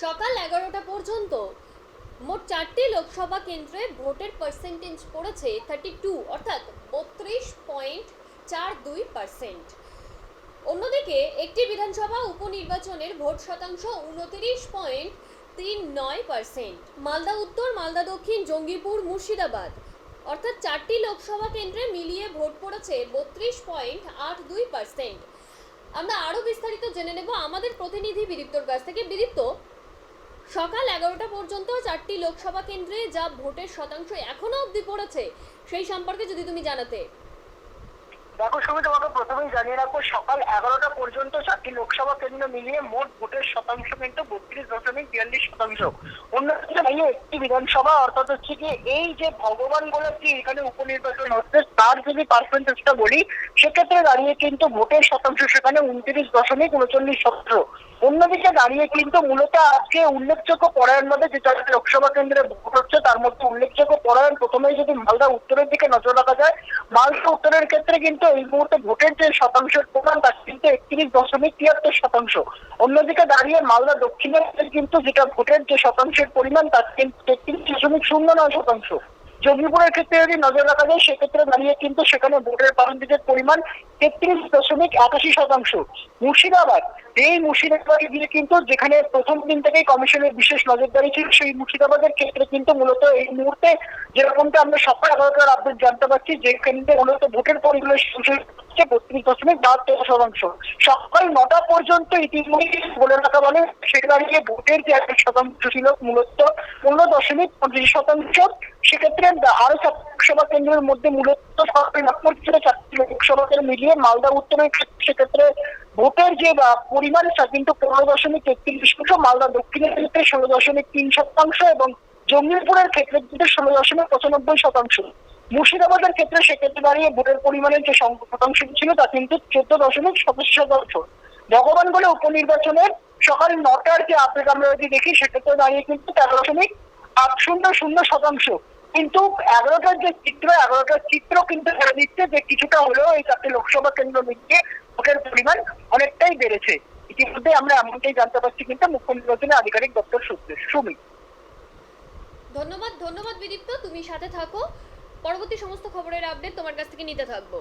সকাল এগারোটা পর্যন্ত মোট চারটি লোকসভা কেন্দ্রে ভোটের পার্সেন্টেজ পড়েছে থার্টি টু অর্থাৎ বত্রিশ পয়েন্ট চার দুই পার্সেন্ট অন্যদিকে একটি বিধানসভা উপনির্বাচনের ভোট শতাংশ উনতিরিশ পয়েন্ট তিন নয় পার্সেন্ট মালদা উত্তর, মালদা দক্ষিণ, জঙ্গিপুর, মুর্শিদাবাদ। অর্থাৎ চারটি লোকসভা কেন্দ্রে মিলিয়ে ভোট পড়েছে বত্রিশ পয়েন্ট আট দুই পার্সেন্ট আমরা আরও বিস্তারিত জেনে নেব আমাদের প্রতিনিধি বিদীপ্তর কাছ থেকে। বিদীপ্ত সকাল এগারোটা পর্যন্ত চারটি লোকসভা কেন্দ্রে যা ভোটের শতাংশ এখনও অবধি পড়েছে, সেই সম্পর্কে যদি তুমি জানাতে। দেখো শুধু তোমাকে প্রথমেই জানিয়ে রাখব, সকাল এগারোটা পর্যন্ত চারটি লোকসভা কেন্দ্র মিলিয়ে মোট ভোটের শতাংশ কিন্তু বত্রিশ দশমিক বিয়াল্লিশ শতাংশ। অন্যদিকে দাঁড়িয়ে একটি বিধানসভা, অর্থাৎ হচ্ছে কি এই যে ভগবান বলে যে এখানে উপনির্বাচন হচ্ছে, তার যদি পার্সেন্টেজটা বলি, সেক্ষেত্রে দাঁড়িয়ে কিন্তু ভোটের শতাংশ সেখানে উনত্রিশ দশমিক উনচল্লিশ শতাংশ। অন্যদিকে দাঁড়িয়ে কিন্তু মূলত আজকে উল্লেখযোগ্য পরায়ণ মধ্যে যে চারটি লোকসভা কেন্দ্রে ভোট হচ্ছে, তার মধ্যে উল্লেখযোগ্য পরায়ণ প্রথমেই যদি মালদা উত্তরের দিকে নজর রাখা যায়, মালদা উত্তরের ক্ষেত্রে কিন্তু এই মুহূর্তে ভোটের যে শতাংশের প্রমাণ তা কিন্তু একত্রিশ দশমিক তিয়াত্তর শতাংশ। অন্যদিকে দাঁড়িয়ে মালদা দক্ষিণের কিন্তু যেটা ভোটের যে শতাংশের পরিমাণ, তার কিন্তু তেত্রিশ দশমিক শূন্য নয় শতাংশ। জঙ্গিপুরের ক্ষেত্রে যদি নজর রাখা যায়, সেক্ষেত্রে দাঁড়িয়ে কিন্তু সেখানে ভোটের পার্সেন্টেজের পরিমাণ তেত্রিশ দশমিক একাশি শতাংশ। মুর্শিদাবাদ, এই মুর্শিদাবাদে গিয়ে কিন্তু যেখানে প্রথম দিন থেকেই কমিশনের বিশেষ নজরদারি ছিল, সেই মুর্শিদাবাদের ক্ষেত্রে কিন্তু মূলত এই মুহূর্তে যেরকমটা আমরা সকাল এগারোটার আপডেট জানতে পারছি যে কেন্দ্রে মূলত ভোটের পরিমাণ হচ্ছে বত্রিশ দশমিক বাহাত্তর শতাংশ। সকাল নটা পর্যন্ত ইতিমধ্যে বলে রাখা বলে সেটা দাঁড়িয়ে ভোটের যে একটা শতাংশ ছিল মূলত পনেরো দশমিক পঁচিশ শতাংশ। সেক্ষেত্রে আরও লোকসভা কেন্দ্রের মধ্যে মূলত নম্বর ছিল চারটি লোকসভা কেন্দ্র মিলিয়ে মালদা, উত্তরের ক্ষেত্রে সেক্ষেত্রে ভোটের যে পরিমাণ কিন্তু পনেরো দশমিক তেত্রিশ শতাংশ, মালদা, দক্ষিণের ক্ষেত্রে ষোলো দশমিক তিন শতাংশ এবং জঙ্গিপুরের ক্ষেত্রে কিন্তু ষোলো দশমিক পঁচানব্বই শতাংশ। মুর্শিদাবাদের ক্ষেত্রে সেক্ষেত্রে দাঁড়িয়ে ভোটের পরিমাণের যে শতাংশ ছিল তা কিন্তু চোদ্দ দশমিক সাতাশ শতাংশ। ভগবান বলে উপনির্বাচনের সকাল নটার যে আপডেট আমরা যদি দেখি, সেক্ষেত্রে দাঁড়িয়ে কিন্তু তেরো দশমিক আট শূন্য শূন্য শতাংশ। কিন্তু এগারোটার যে চিত্র, এগারোটার চিত্র কিন্তু বলে দিচ্ছে যে কিছুটা হলেও এই চারটি লোকসভা কেন্দ্র মিলিয়ে ভোটের পরিমাণ অনেকটাই বেড়েছে। ইতিমধ্যে আমরা এমনটাই জানতে পারছি কিন্তু মুখ্য নির্বাচনের আধিকারিক দপ্তর সূত্রে সুমিত। ধন্যবাদ ধন্যবাদ বিদীপ্ত। তুমি সাথে থাকো। পরবর্তী সমস্ত খবরের আপডেট তোমার কাছ থেকে নিতে থাকব।